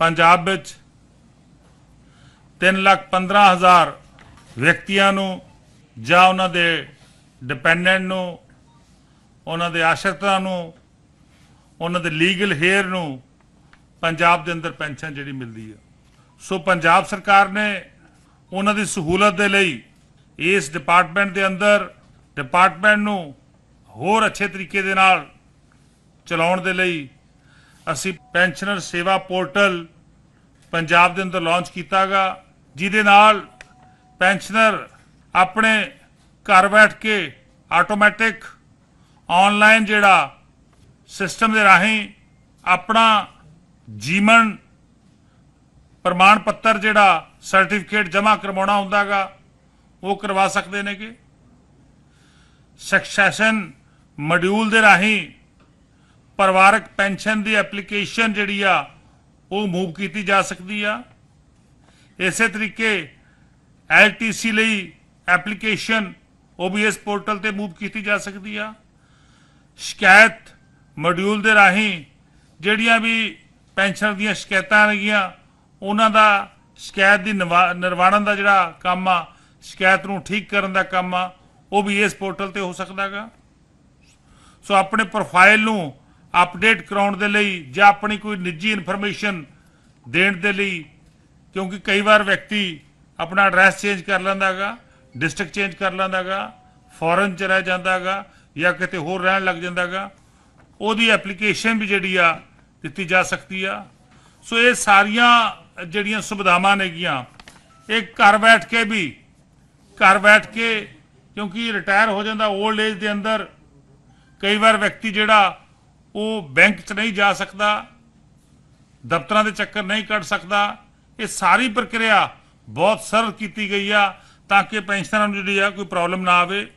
ਪੰਜਾਬ ਵਿੱਚ 315000 ਵਿਅਕਤੀਆਂ ਨੂੰ ਜਾਂ ਉਹਨਾਂ ਦੇ ਡਿਪੈਂਡੈਂਟ ਨੂੰ, ਉਹਨਾਂ ਦੇ ਆਸ਼ਰਿਤਾਂ ਨੂੰ, ਉਹਨਾਂ ਦੇ ਲੀਗਲ ਹੇਅਰ ਨੂੰ ਪੰਜਾਬ ਦੇ ਅੰਦਰ ਪੈਨਸ਼ਨ ਜਿਹੜੀ ਮਿਲਦੀ ਹੈ ਸੋ ਪੰਜਾਬ ਸਰਕਾਰ ਨੇ ਉਹਨਾਂ ਦੀ ਸਹੂਲਤ ਦੇ ਲਈ ਇਸ ਡਿਪਾਰਟਮੈਂਟ ਦੇ ਅੰਦਰ ਡਿਪਾਰਟਮੈਂਟ ਨੂੰ ਹੋਰ ਅੱਛੇ ਤਰੀਕੇ ਦੇ ਨਾਲ ਚਲਾਉਣ ਦੇ ਲਈ ਅਸੀਂ ਪੈਨਸ਼ਨਰ ਸੇਵਾ ਪੋਰਟਲ ਪੰਜਾਬ ਦੇ ਅੰਦਰ ਲਾਂਚ ਕੀਤਾਗਾ, ਜਿਹਦੇ ਨਾਲ ਪੈਨਸ਼ਨਰ ਆਪਣੇ ਘਰ ਬੈਠ ਕੇ ਆਟੋਮੈਟਿਕ ਆਨਲਾਈਨ ਜਿਹੜਾ ਸਿਸਟਮ ਦੇ ਰਾਹੀਂ ਆਪਣਾ ਜੀਵਨ ਪ੍ਰਮਾਣ ਪੱਤਰ ਜਿਹੜਾ ਸਰਟੀਫਿਕੇਟ ਜਮ੍ਹਾਂ ਕਰਵਾਉਣਾ ਹੁੰਦਾਗਾ, ਉਹ ਕਰਵਾ ਸਕਦੇ ਨੇਗੇ। ਸਕਸੈਸ਼ਨ ਮੋਡਿਊਲ ਦੇ ਰਾਹੀਂ ਪਰਿਵਾਰਕ ਪੈਨਸ਼ਨ ਦੀ ਐਪਲੀਕੇਸ਼ਨ ਜਿਹੜੀ ਆ, ਉਹ ਮੂਵ ਕੀਤੀ ਜਾ ਸਕਦੀ ਆ। ਇਸੇ ਤਰੀਕੇ ਐਲਟੀਸੀ ਲਈ ਐਪਲੀਕੇਸ਼ਨ OBS ਪੋਰਟਲ ਤੇ ਮੂਵ ਕੀਤੀ ਜਾ ਸਕਦੀ ਆ। ਸ਼ਿਕਾਇਤ ਮੋਡਿਊਲ ਦੇ ਰਾਹੀਂ ਜਿਹੜੀਆਂ ਵੀ ਪੈਨਸ਼ਨ ਦੀਆਂ ਸ਼ਿਕਾਇਤਾਂ ਹੈਗੀਆਂ, ਉਹਨਾਂ ਦਾ ਸ਼ਿਕਾਇਤ ਦੀ ਨਿਵਾ- ਨਿਰਵਾਣਨ ਦਾ ਜਿਹੜਾ ਕੰਮ ਆ, ਸ਼ਿਕਾਇਤ ਨੂੰ ਠੀਕ ਕਰਨ ਦਾ ਕੰਮ ਆ, ਉਹ ਵੀ ਇਸ ਪੋਰਟਲ ਤੇ ਹੋ ਸਕਦਾਗਾ ਸੋ ਆਪਣੇ ਪ੍ਰੋਫਾਈਲ ਨੂੰ ਅਪਡੇਟ ਕਰਾਉਣ ਦੇ ਲਈ ਜਾਂ ਆਪਣੀ ਕੋਈ ਨਿੱਜੀ ਇਨਫੋਰਮੇਸ਼ਨ ਦੇਣ ਦੇ ਲਈ, ਕਿਉਂਕਿ ਕਈ ਵਾਰ ਵਿਅਕਤੀ ਆਪਣਾ ਐਡਰੈਸ ਚੇਂਜ ਕਰ ਲੈਂਦਾਗਾ ਡਿਸਟ੍ਰਿਕਟ ਚੇਂਜ ਕਰ ਲੈਂਦਾਗਾ ਫੋਰਨ ਚ ਰਹਿ ਜਾਂਦਾਗਾ ਜਾਂ ਕਿਤੇ ਹੋਰ ਰਹਿਣ ਲੱਗ ਜਾਂਦਾਗਾ ਉਹਦੀ ਐਪਲੀਕੇਸ਼ਨ ਵੀ ਜਿਹੜੀ ਆ ਦਿੱਤੀ ਜਾ ਸਕਦੀ ਆ। ਸੋ ਇਹ ਸਾਰੀਆਂ ਜਿਹੜੀਆਂ ਸੁਵਿਧਾਵਾਂ ਨੇਗੀਆਂ, ਇਹ ਘਰ ਬੈਠ ਕੇ ਵੀ, ਘਰ ਬੈਠ ਕੇ ਕਿਉਂਕਿ ਰਿਟਾਇਰ ਹੋ ਜਾਂਦਾ 올ਡ ਏਜ ਦੇ ਅੰਦਰ, ਕਈ ਵਾਰ ਵਿਅਕਤੀ ਜਿਹੜਾ ਉਹ ਬੈਂਕ 'ਚ ਨਹੀਂ ਜਾ ਸਕਦਾ, ਦਫ਼ਤਰਾਂ ਦੇ ਚੱਕਰ ਨਹੀਂ ਕੱਢ ਸਕਦਾ, ਇਹ ਸਾਰੀ ਪ੍ਰਕਿਰਿਆ ਬਹੁਤ ਸਰਲ ਕੀਤੀ ਗਈ ਆ ਤਾਂ ਕਿ ਪੈਨਸ਼ਨਰਾਂ ਨੂੰ ਜਿਹੜੀ ਆ ਕੋਈ ਪ੍ਰੋਬਲਮ ਨਾ ਆਵੇ।